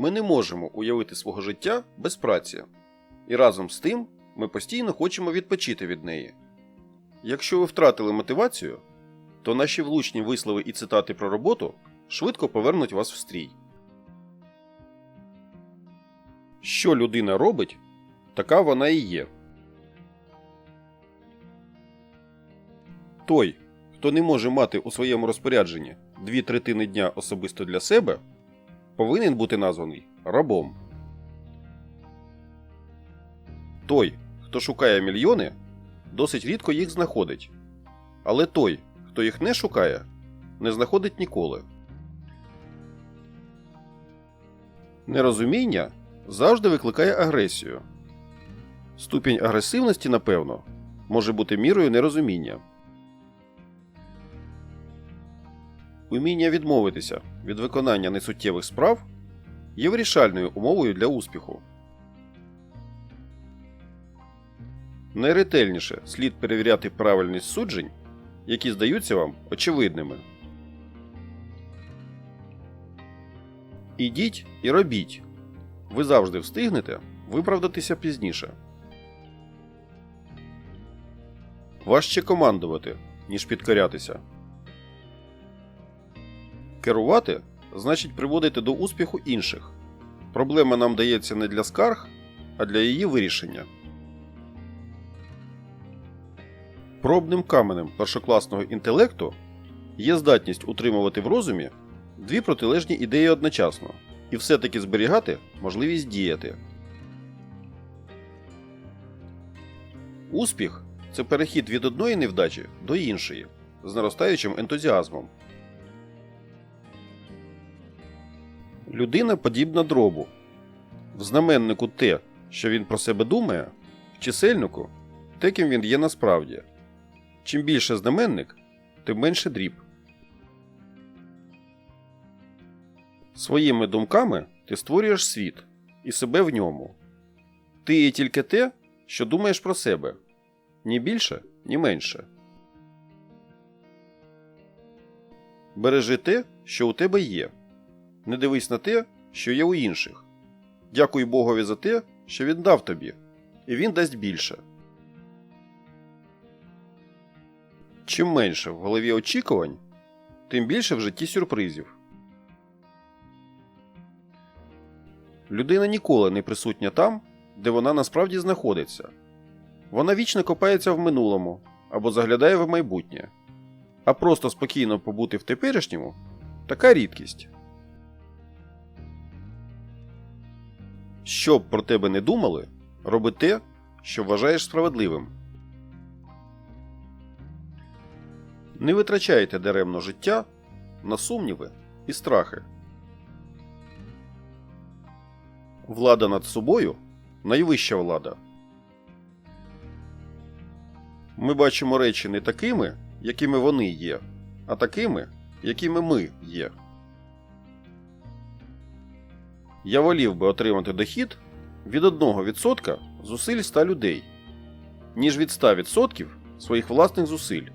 Ми не можемо уявити свого життя без праці. І разом з тим ми постійно хочемо відпочити від неї. Якщо ви втратили мотивацію, то наші влучні вислови і цитати про роботу швидко повернуть вас в стрій. Що людина робить, така вона і є. Той, хто не може мати у своєму розпорядженні дві третини дня особисто для себе, повинен бути названий рабом. Той, хто шукає мільйони, досить рідко їх знаходить. Але той, хто їх не шукає, не знаходить ніколи. Нерозуміння завжди викликає агресію. Ступінь агресивності, напевно, може бути мірою нерозуміння. Уміння відмовитися від виконання несуттєвих справ є вирішальною умовою для успіху. Найретельніше слід перевіряти правильність суджень, які здаються вам очевидними. Ідіть і робіть. Ви завжди встигнете виправдатися пізніше. Важче командувати, ніж підкорятися. Керувати значить приводити до успіху інших. Проблема нам дається не для скарг, а для її вирішення. Пробним каменем першокласного інтелекту є здатність утримувати в розумі дві протилежні ідеї одночасно і все-таки зберігати можливість діяти. Успіх це перехід від одної невдачі до іншої з наростаючим ентузіазмом. Людина подібна дробу. В знаменнику те, що він про себе думає, в чисельнику те, ким він є насправді. Чим більше знаменник, тим менше дріб. Своїми думками ти створюєш світ і себе в ньому. Ти є тільки те, що думаєш про себе ні більше, ні менше. Бережи те, що у тебе є. Не дивись на те, що є у інших. Дякуй Богові за те, що він дав тобі, і він дасть більше. Чим менше в голові очікувань, тим більше в житті сюрпризів. Людина ніколи не присутня там, де вона насправді знаходиться. Вона вічно копається в минулому або заглядає в майбутнє. А просто спокійно побути в теперішньому така рідкість. Що б про тебе не думали, роби те, що вважаєш справедливим. Не витрачайте даремно життя на сумніви і страхи. Влада над собою найвища влада. Ми бачимо речі не такими, якими вони є, а такими, якими ми є. Я волів би отримати дохід від 1% зусиль 100 людей, ніж від 100% своїх власних зусиль.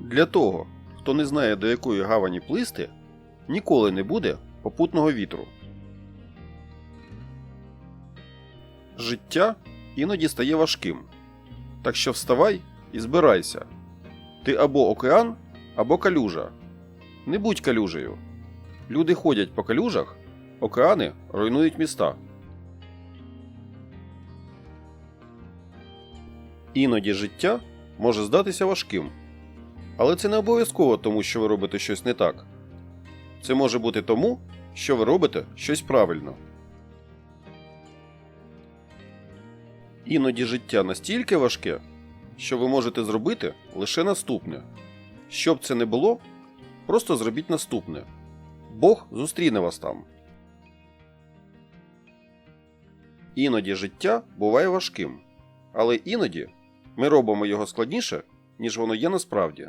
Для того, хто не знає до якої гавані плисти, ніколи не буде попутного вітру. Життя іноді стає важким. Так що вставай і збирайся. Ти або океан, або калюжа. Не будь калюжею. Люди ходять по калюжах, океани руйнують міста. Іноді життя може здатися важким. Але це не обов'язково тому, що ви робите щось не так. Це може бути тому, що ви робите щось правильно. Іноді життя настільки важке, що ви можете зробити лише наступне. Щоб це не було, просто зробіть наступне. Бог зустріне вас там. Іноді життя буває важким, але іноді ми робимо його складніше, ніж воно є насправді.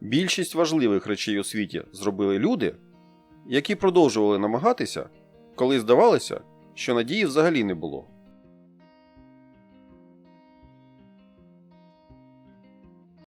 Більшість важливих речей у світі зробили люди, які продовжували намагатися, коли здавалося, що надії взагалі не було.